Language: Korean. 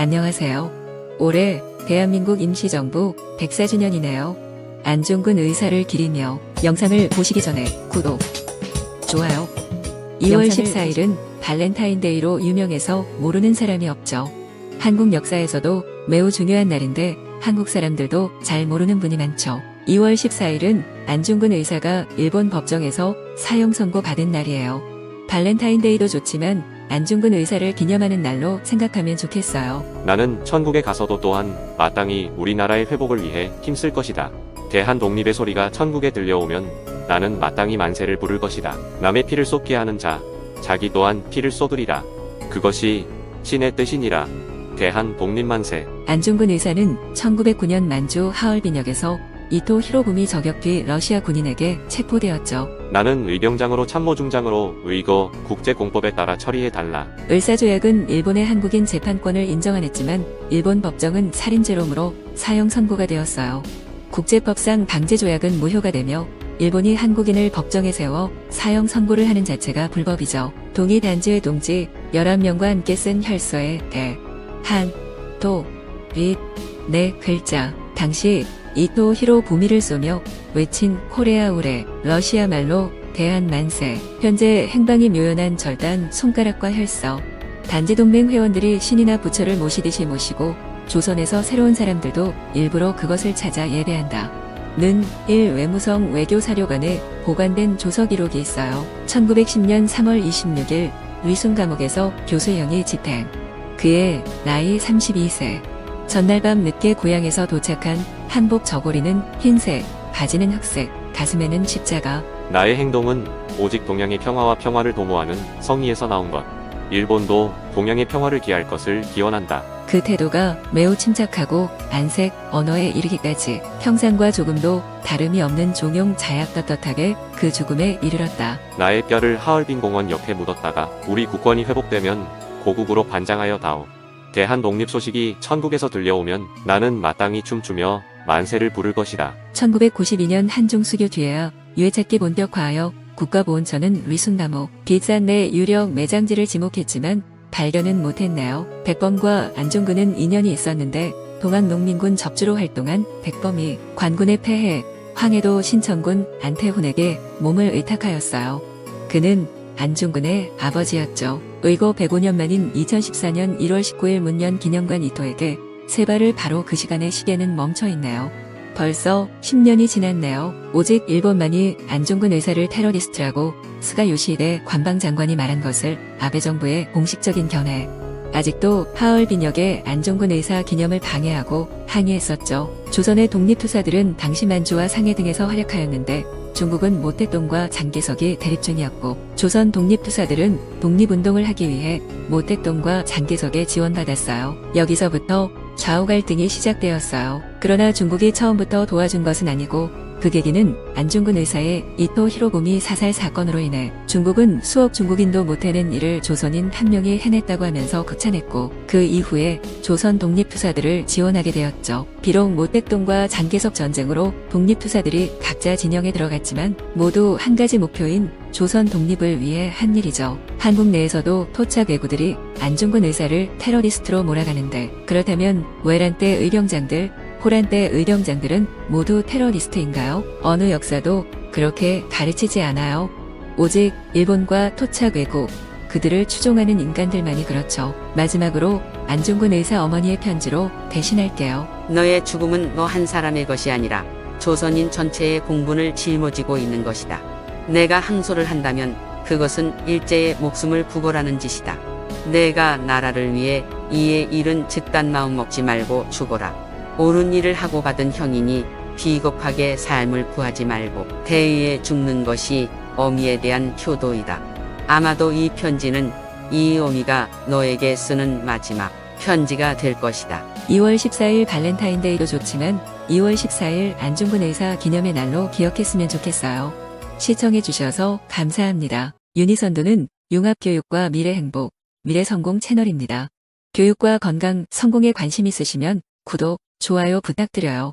안녕하세요. 올해 대한민국 임시정부 104주년이네요. 안중근 의사를 기리며 영상을 보시기 전에 구독, 좋아요. 2월 14일은 발렌타인데이로 유명해서 모르는 사람이 없죠. 한국 역사에서도 매우 중요한 날인데 한국 사람들도 잘 모르는 분이 많죠. 2월 14일은 안중근 의사가 일본 법정에서 사형 선고 받은 날이에요. 발렌타인데이도 좋지만 안중근 의사를 기념하는 날로 생각하면 좋겠어요. 나는 천국에 가서도 또한 마땅히 우리나라의 회복을 위해 힘쓸 것이다. 대한 독립의 소리가 천국에 들려오면 나는 마땅히 만세를 부를 것이다. 남의 피를 쏟게 하는 자, 자기 또한 피를 쏟으리라. 그것이 신의 뜻이니라. 대한 독립만세. 안중근 의사는 1909년 만주 하얼빈역에서 이토 히로부미 저격 뒤 러시아 군인에게 체포되었죠. 나는 의병장으로 참모중장으로 의거 국제공법에 따라 처리해달라. 을사조약은 일본의 한국인 재판권을 인정 안 했지만 일본 법정은 살인죄로므로 사형 선고가 되었어요. 국제법상 방제조약은 무효가 되며 일본이 한국인을 법정에 세워 사형 선고를 하는 자체가 불법이죠. 동의 단지의 동지 11명과 함께 쓴 혈서에 대, 한, 도, 릿, 네 글자. 당시 이토 히로 부미를 쏘며 외친 코레아 우레, 러시아 말로 대한 만세. 현재 행방이 묘연한 절단 손가락과 혈서. 단지 동맹 회원들이 신이나 부처를 모시듯이 모시고 조선에서 새로운 사람들도 일부러 그것을 찾아 예배한다. 는 1 외무성 외교 사료관에 보관된 조서 기록이 있어요. 1910년 3월 26일 위순 감옥에서 교수형이 집행. 그의 나이 32세. 전날 밤 늦게 고향에서 도착한 한복 저고리는 흰색, 바지는 흑색, 가슴에는 십자가. 나의 행동은 오직 동양의 평화와 평화를 도모하는 성의에서 나온 것. 일본도 동양의 평화를 기할 것을 기원한다. 그 태도가 매우 침착하고 안색 언어에 이르기까지 평상과 조금도 다름이 없는 종용 자약 떳떳하게 그 죽음에 이르렀다. 나의 뼈를 하얼빈 공원 옆에 묻었다가 우리 국권이 회복되면 고국으로 반장하여 다오. 대한 독립 소식이 천국에서 들려오면 나는 마땅히 춤추며 만세를 부를 것이다. 1992년 한중 수교 뒤에야 유해찾기 본격화하여 국가보훈처는 위순나무, 비싼 내 유력 매장지를 지목했지만 발견은 못했네요. 백범과 안중근은 인연이 있었는데 동학농민군 접주로 활동한 백범이 관군의 폐해, 황해도 신천군 안태훈에게 몸을 의탁하였어요. 그는 안중근의 아버지였죠. 의고 105년 만인 2014년 1월 19일 문년 기념관 이토에게 세 발을 바로 그 시간의 시계는 멈춰 있네요. 벌써 10년이 지났네요. 오직 일본만이 안중근 의사를 테러리스트라고 스가 요시히데 관방장관이 말한 것을 아베 정부의 공식적인 견해. 아직도 하얼빈역의 안중근 의사 기념을 방해하고 항의했었죠. 조선의 독립투사들은 당시 만주와 상해 등에서 활약하였는데 중국은 모택동과 장개석이 대립 중이었고 조선 독립투사들은 독립운동을 하기 위해 모택동과 장개석에 지원받았어요. 여기서부터 좌우 갈등이 시작되었어요. 그러나 중국이 처음부터 도와준 것은 아니고 그 계기는 안중근 의사의 이토 히로부미 사살 사건으로 인해 중국은 수억 중국인도 못해낸 일을 조선인 한 명이 해냈다고 하면서 극찬했고 그 이후에 조선 독립투사들을 지원하게 되었죠. 비록 모택동과 장개석 전쟁으로 독립투사들이 각자 진영에 들어갔지만 모두 한 가지 목표인 조선 독립을 위해 한 일이죠. 한국 내에서도 토착 왜구들이 안중근 의사를 테러리스트로 몰아가는데 그렇다면 외란 때 의병장들 호란 때 의병장들은 모두 테러리스트인가요? 어느 역사도 그렇게 가르치지 않아요. 오직 일본과 토착 왜국, 그들을 추종하는 인간들만이 그렇죠. 마지막으로 안중근 의사 어머니의 편지로 대신할게요. 너의 죽음은 너 한 사람의 것이 아니라 조선인 전체의 공분을 짊어지고 있는 것이다. 내가 항소를 한다면 그것은 일제의 목숨을 구걸하는 짓이다. 내가 나라를 위해 이에 일은 즉단 마음 먹지 말고 죽어라. 옳은 일을 하고 받은 형이니 비겁하게 삶을 구하지 말고 대의에 죽는 것이 어미에 대한 효도이다. 아마도 이 편지는 이 어미가 너에게 쓰는 마지막 편지가 될 것이다. 2월 14일 발렌타인데이도 좋지만 2월 14일 안중근 의사 기념의 날로 기억했으면 좋겠어요. 시청해주셔서 감사합니다. 유니선도는 융합교육과 미래행복, 미래성공 채널입니다. 교육과 건강, 성공에 관심 있으시면 구독, 좋아요 부탁드려요.